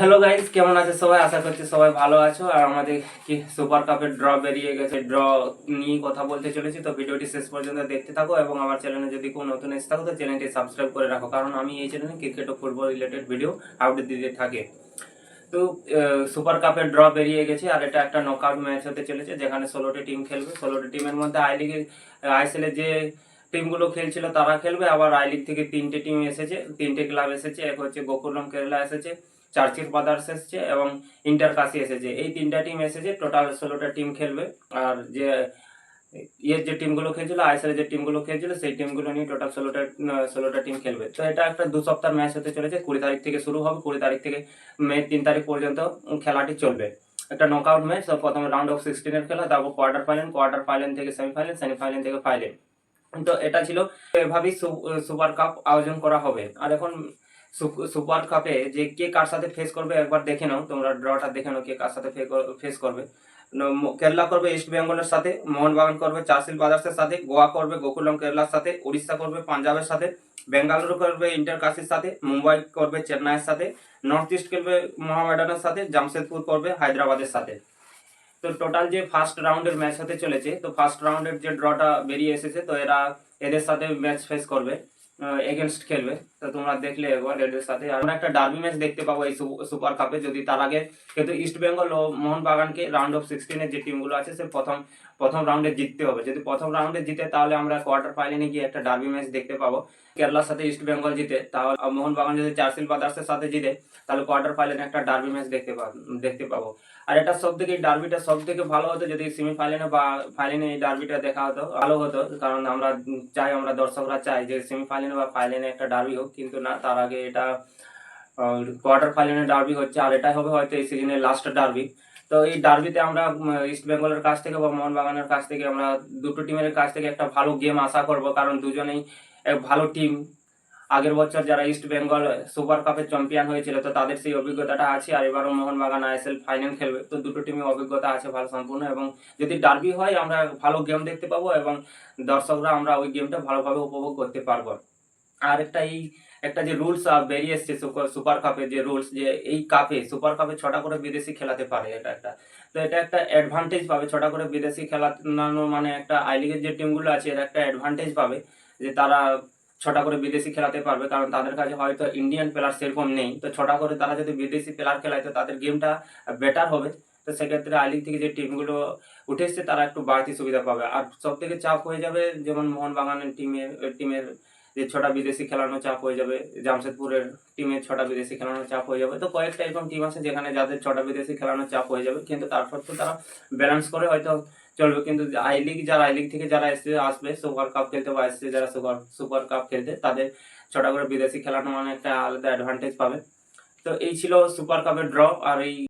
Hello guys কেমন আছে সবাই? আশা করছি সবাই ভালো আছো। আর আমাদের কি সুপার কাপের ড্র বেরিয়ে গেছে। ড্র নিয়ে কথা বলতে চলেছি, তো ভিডিওটি শেষ পর্যন্ত দেখতে থাকো এবং আমার চ্যানেলে যদি কোনো নতুন এসে থাকো, তো চ্যানেলটি সাবস্ক্রাইব করে রাখো। কারণ আমি এই চ্যানেলে ক্রিকেট ও ফুটবল রিলেটেড ভিডিও আপডেট দিতে থাকি। তো সুপার কাপের ড্র বেরিয়ে গেছে, আর এটা একটা নকআউট ম্যাচ হতে চলেছে, যেখানে ষোলোটি টিম খেলবে। ষোলোটি টিমের মধ্যে আই লিগে আইএসএল এ যে টিমগুলো খেলছিল, তারা খেলবে। আবার আই লিগ থেকে তিনটে টিম এসেছে। তিনটে ক্লাব এসেছে। এক হচ্ছে গোকুলম কেরালা এসেছে। চার্চির ব্রাদার্স এসেছে এবং ইন্টার কাশি এসেছে। এই তিনটা টিম এসেছে টোটাল ষোলোটা টিম খেলবে। আর যে ইয়ের যে টিমগুলো খেলছিল আইএসএল যে টিমগুলো খেলছিল, সেই টিমগুলো নিয়ে টোটাল ষোলোটা ষোলোটা টিম খেলবে। তো এটা একটা দু সপ্তাহ ম্যাচ হতে চলেছে। কুড়ি তারিখ থেকে শুরু হবে। কুড়ি তারিখ থেকে মে তিন তারিখ পর্যন্ত খেলাটি চলবে। একটা নকআউট ম্যাচ প্রথমে রাউন্ড অফ সিক্সটিনের খেলা, তারপর কোয়ার্টার ফাইনাল কোয়ার্টার ফাইনাল থেকে সেমিফাইনাল সেমিফাইনাল থেকে ফাইনাল তো এটা ছিল, এভাবেই সুপার কাপ আয়োজন করা হবে। আর এখন সুপার কাপে যে কে কার সাথে ফেস করবে একবার দেখে নাও, তোমরা ড্রটা দেখে নাও কে কার সাথে ফেস করবে। কেরালা করবে ইস্ট বেঙ্গলের সাথে, মোহনবাগান করবে চার্সিল ব্রাদার্সের সাথে, গোয়া করবে গোকুলম কেরালার সাথে উড়িষ্যা করবে পাঞ্জাবের সাথে বেঙ্গালুরু করবে ইন্টার কাশির সাথে মুম্বাই করবে চেন্নাইয়ের সাথে নর্থ ইস্ট করবে মোহামেডানের সাথে জামশেদপুর করবে হায়দ্রাবাদের সাথে। তো টোটাল যে ফার্স্ট রাউন্ডের ম্যাচ হতে চলেছে, তো ফার্স্ট রাউন্ডের যে ড্রটা বেরিয়ে এসেছে, তো এরা এদের সাথে ম্যাচ ফেস করবে। এগেনস্ট খেলবে। তো তোমরা দেখলে একবার এদের সাথে আমরা একটা ডার্বি ম্যাচ দেখতে পাবো এই সুপার কাপে যদি তার আগে কিন্তু ইস্ট বেঙ্গল ও মোহনবাগানকে রাউন্ড অফ সিক্সটিনের যে টিমগুলো আছে, সে প্রথম প্রথম রাউন্ডে জিততে হবে। যদি প্রথম রাউন্ডে জিতে, তাহলে আমরা কোয়ার্টার ফাইনালে গিয়ে একটা ডার্বি ম্যাচ দেখতে পাবো। কেরালার সাথে ইস্ট বেঙ্গল জিতে, তাহলে মোহনবাগান যদি চার্সিল ব্রাদার্সের সাথে জিতে, তাহলে কোয়ার্টার ফাইনালে একটা ডার্বি ম্যাচ দেখতে পাবো দেখতে পাবো। আর এটা সব থেকে ডার্বিটা সব থেকে ভালো হতো যদি সেমিফাইনালে বা ফাইনালে এই ডার্বিটা দেখা হতো, ভালো হতো। কারণ আমরা চাই, আমরা দর্শকরা চাই যে সেমিফাইনালে বা ফাইনালে একটা ডার্বি হোক, কিন্তু না, তার আগে এটা কোয়ার্টার ফাইনালে ডার্বি হচ্ছে, আর এটা হবে হয়তো এই সিজনের লাস্ট ডার্বি তো এই ডার্বিতে আমরা ইস্ট বেঙ্গলের কাছ থেকে বা মোহনবাগানের কাছ থেকে আমরা দুটো টিমের কাছ থেকে একটা ভালো গেম আশা করব, কারণ দুজনেই এক ভালো টিম আগের বছর যারা ইস্ট বেঙ্গল সুপার কাপের চ্যাম্পিয়ন হয়েছিল, তো তাদের সেই অভিজ্ঞতাটা আছে, আর এবারও মোহনবাগান আইএসএল ফাইনাল খেলবে, তো দুটো টিমের অভিজ্ঞতা আছে ভালো সম্পূর্ণ। এবং যদি ডার্বি হয়, আমরা ভালো গেম দেখতে পাবো, এবং দর্শকরা আমরা ওই গেমটা ভালোভাবে উপভোগ করতে পারব। আর একটা এই, একটা যে রুলস বেরিয়ে এসছে সুপার কাপে যে রুলস যে এই কাপে সুপার কাপে ছটা করে বিদেশি খেলাতে পারে এটা একটা। তো এটা একটা অ্যাডভান্টেজ পাবে, ছটা করে বিদেশি খেলানো মানে একটা আই লিগের যে টিমগুলো আছে, এর একটা অ্যাডভান্টেজ পাবে যে তারা ছটা করে বিদেশি খেলাতে পারবে। কারণ তাদের কাছে হয়তো ইন্ডিয়ান প্লেয়ার সেরকম নেই। তো ছটা করে তারা যদি বিদেশি প্লেয়ার খেলায়, তো তাদের গেমটা বেটার হবে। তো সেক্ষেত্রে আই লিগ থেকে যে টিমগুলো উঠে এসছে তারা একটু বাড়তি সুবিধা পাবে। আর সব থেকে চাপ হয়ে যাবে যেমন মোহনবাগানের টিমের টিমের যে ছটা বিদেশি খেলানো চাপ হয়ে যাবে, জামশেদপুরের টিমের ছটা বিদেশি খেলানোর চাপ হয়ে যাবে। তো কয়েকটা এরকম টিম আছে যেখানে যাদের ছটা বিদেশি খেলানোর চাপ হয়ে যাবে, কিন্তু তারপর তো তারা ব্যালেন্স করে হয়তো চলবে। কিন্তু আই লিগ যারা আই লিগ থেকে যারা এসে আসবে সুপার কাপ খেলতে বা এসছে যারা সুপার সুপার কাপ খেলতে, তাদের ছটা করে বিদেশি খেলানো মানে একটা আলাদা অ্যাডভান্টেজ পাবে। তো এই ছিল সুপার কাপের ড্র আর এই